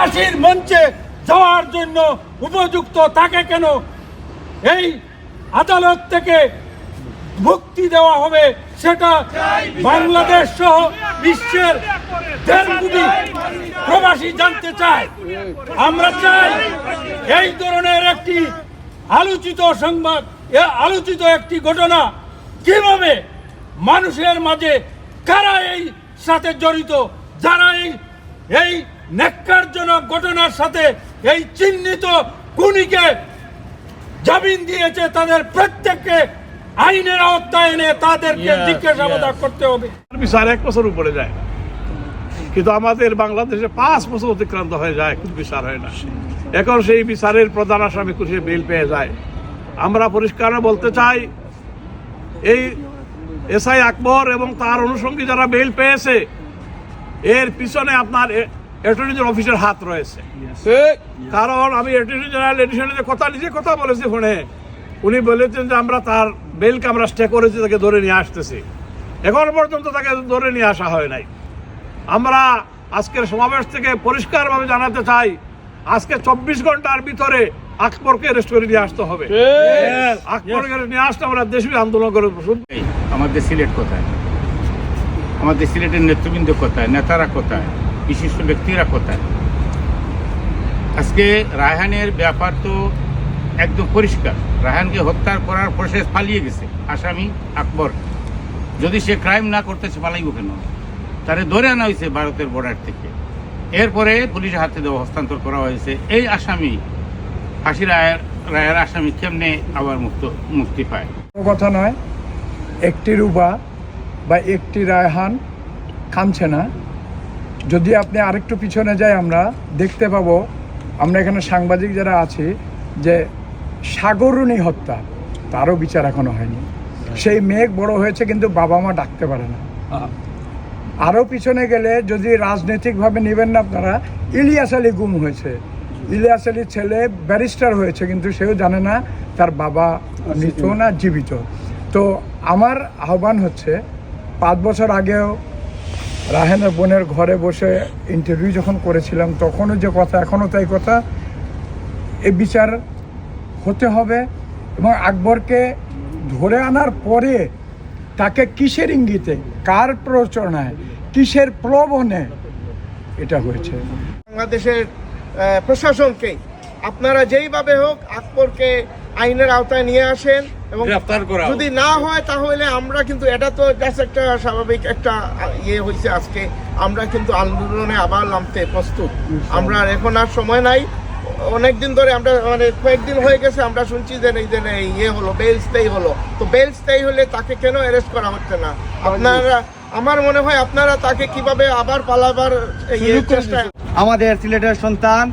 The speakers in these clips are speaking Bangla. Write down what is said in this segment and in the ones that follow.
ফাঁসির মঞ্চে যাওয়ার জন্য উপযুক্ত তাকে কেন এই আদালত থেকে মুক্তি দেওয়া হবে সেটা বাংলাদেশ সহ বিশ্বের কোটি প্রবাসী জানতে চায়। আমরা চাই এই ধরনের একটি আলোচিত সংবাদ আলোচিত একটি ঘটনা কীভাবে মানুষের মাঝে কারা এই সাথে জড়িত, যারা এই এই নেককারজনক ঘটনার সাথে এই চিহ্নিত খুনিকে জামিন দিয়েছে তাদের প্রত্যেককে আইনের আওতায় এনে তাদেরকে জিজ্ঞাসাবাদ করতে হবে। বিচার এক বছর উপরে যায় কিন্তু আমাদের বাংলাদেশে পাঁচ বছর অতিক্রান্ত হয়ে যায় কিন্তু বিচার হয় না। এখন সেই বিচারের প্রধান আসামি খুশি বেল পেয়ে যায়। আমরা পরিষ্কার বলতে চাই এই এসআই আকবর এবং তার অনুষঙ্গী যারা বেল পেয়েছে এর পিছনে আপনার অ্যাটর্নি জেনারেল অফিসের হাত রয়েছে। কারণ আমি অ্যাটর্নি জেনারেল এডিশনের কথা নিজে কথা বলেছি ফোনে। উনি বলেছেন যে আমরা তার বেলকে আমরা স্টে করেছি তাকে ধরে নিয়ে আসতেছি। এখন পর্যন্ত তাকে ধরে নিয়ে আসা হয় নাই। আমরা আজকের সমাবেশ থেকে পরিষ্কারভাবে জানাতে চাই আজকে চব্বিশ ঘণ্টার ভিতরে আকবরকে অ্যারেস্ট করে নিয়ে আসতে হবে। আকবরকে নিয়ে আসতে আমরা দেশীয় আন্দোলন করে শুধু আমাদের সিলেট কোথায়? আমাদের সিলেটের নেতৃবৃন্দ কোথায়, নেতারা কোথায়, বিশিষ্ট ব্যক্তিরা কোথায়? আজকে রায়হানের ব্যাপার তো একদম পরিষ্কার। রায়হানকে হত্যা করার প্রসেস পালিয়ে গেছে, আসামি আকবর। যদি সে ক্রাইম না করতেছে পালাইব কেন? তারে ধরে আনা হয়েছে ভারতের বর্ডার থেকে। এরপরে পুলিশের হাতে দেওয়া হস্তান্তর করা হয়েছে। এই আসামি, ফাঁসি রায়ের রায়ের আসামি কেমনে আবার মুক্ত, মুক্তি পায়? কথা নয়। একটি রূপা বা একটি রায়হান থামছে না। যদি আপনি আরেকটু পিছনে যাই আমরা, দেখতে পাবো আমরা এখানে সাংবাদিক যারা আছি যে সাগরণী হত্যা, তারও বিচার এখনও হয়নি। সেই মেঘ বড় হয়েছে কিন্তু বাবা মা ডাকতে পারে না। আরও পিছনে গেলে যদি রাজনৈতিকভাবে নেবেন না আপনারা, ইলিয়াস আলী গুম হয়েছে। ইলিয়াস আলীর ছেলে ব্যারিস্টার হয়েছে কিন্তু সেও জানে না তার বাবা মৃত না জীবিত। তো আমার আহ্বান হচ্ছে পাঁচ বছর আগেও রাহেনের বোনের ঘরে বসে ইন্টারভিউ যখন করেছিলাম, তখনও যে কথা, এখনও তাই কথা, এ বিচার হতে হবে এবং আকবরকে ধরে আনার পরে তাকে কিসের ইঙ্গিতে, কার প্ররোচনায়, কিসের প্রলোভনে এটা হয়েছে। বাংলাদেশের প্রশাসনকে, আপনারা যেইভাবে হোক আকবরকে আইনের আওতায় নিয়ে আসেন এবং। যদি না হয় তাহলে আমরা কিন্তু এটা তো জাস্ট একটা স্বাভাবিক একটা ইয়ে হয়েছে আজকে। আমরা কিন্তু আন্দোলনে আবার নামতে প্রস্তুত। আমরা এখন আর সময় নাই। অনেকদিন ধরে আমরা মানে কয়েকদিন হয়ে গেছে আমরা শুনছি যে এই যে ইয়ে হলো বেল স্টেই হলো। তো বেল স্টেই হলে তাকে কেন অ্যারেস্ট করা হচ্ছে না? আপনারা আমার মনে হয় আপনারা তাকে কীভাবে আবার পালাবার চেষ্টা আমাদের সিলেটের সন্তান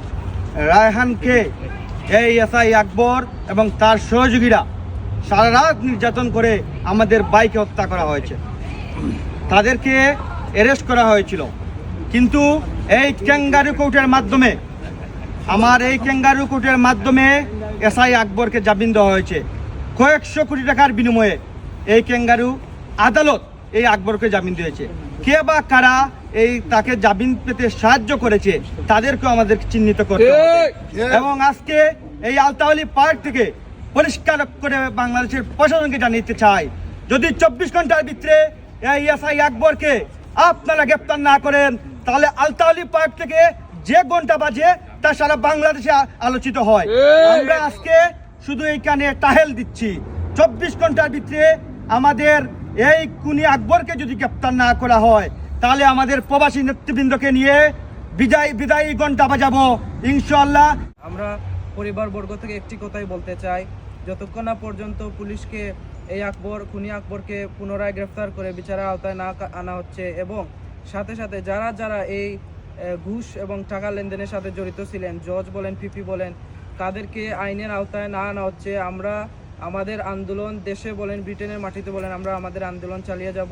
রায়হানকে এই এসআই আকবর এবং তার সহযোগীরা সারা রাত নির্যাতন করে আমাদের বাইকে হত্যা করা হয়েছে। তাদেরকে অ্যারেস্ট করা হয়েছিল। কিন্তু এই ক্যাঙ্গারু কোর্টের মাধ্যমে, আমার এই ক্যাঙ্গারু কোর্টের মাধ্যমে এসআই আকবরকে জামিন দেওয়া হয়েছে। কয়েকশো কোটি টাকার বিনিময়ে এই ক্যাঙ্গারু আদালত এই আকবরকে জামিন দিয়েছে। কে বা কারা এই তাকে জামিন পেতে সাহায্য করেছে তাদেরকেও আমাদের চিহ্নিত করতে এবং আজকে এই আলতাওয়ালি পার্ক থেকে পরিষ্কার করে বাংলাদেশের প্রশাসনকে জানিয়ে চাই। যদি চব্বিশ ঘণ্টার ভিতরে এই এসআই আকবরকে আপনারা গ্রেপ্তার না করেন তাহলে আলতাওয়ালি পার্ক থেকে যে ঘণ্টা বাজে তা সারা বাংলাদেশে আলোচিত হয়। আমরা আজকে শুধু এইখানে টাহেল দিচ্ছি। চব্বিশ ঘণ্টার ভিতরে আমাদের এই কুনি আকবরকে যদি গ্রেপ্তার না করা হয়, তাহলে আমাদের প্রবাসী নেতৃবৃন্দকে নিয়ে বিদায়, বিদায়ী ঘণ্টা বাজাবো ইনশাল্লাহ আমরা পরিবারবর্গ থেকে একটি কথাই বলতে চাই, যতক্ষণ না পর্যন্ত পুলিশকে এই আকবর, খুনি আকবরকে পুনরায় গ্রেফতার করে বিচারের আওতায় না আনা হচ্ছে এবং সাথে সাথে যারা যারা এই ঘুষ এবং টাকা লেনদেনের সাথে জড়িত ছিলেন, জজ বলেন, পিপি বলেন, তাদেরকে আইনের আওতায় না আনা হচ্ছে। আমরা আমাদের আন্দোলন দেশে বলেন ব্রিটেনের মাটিতে বলেন আমরা আমাদের আন্দোলন চালিয়ে যাব।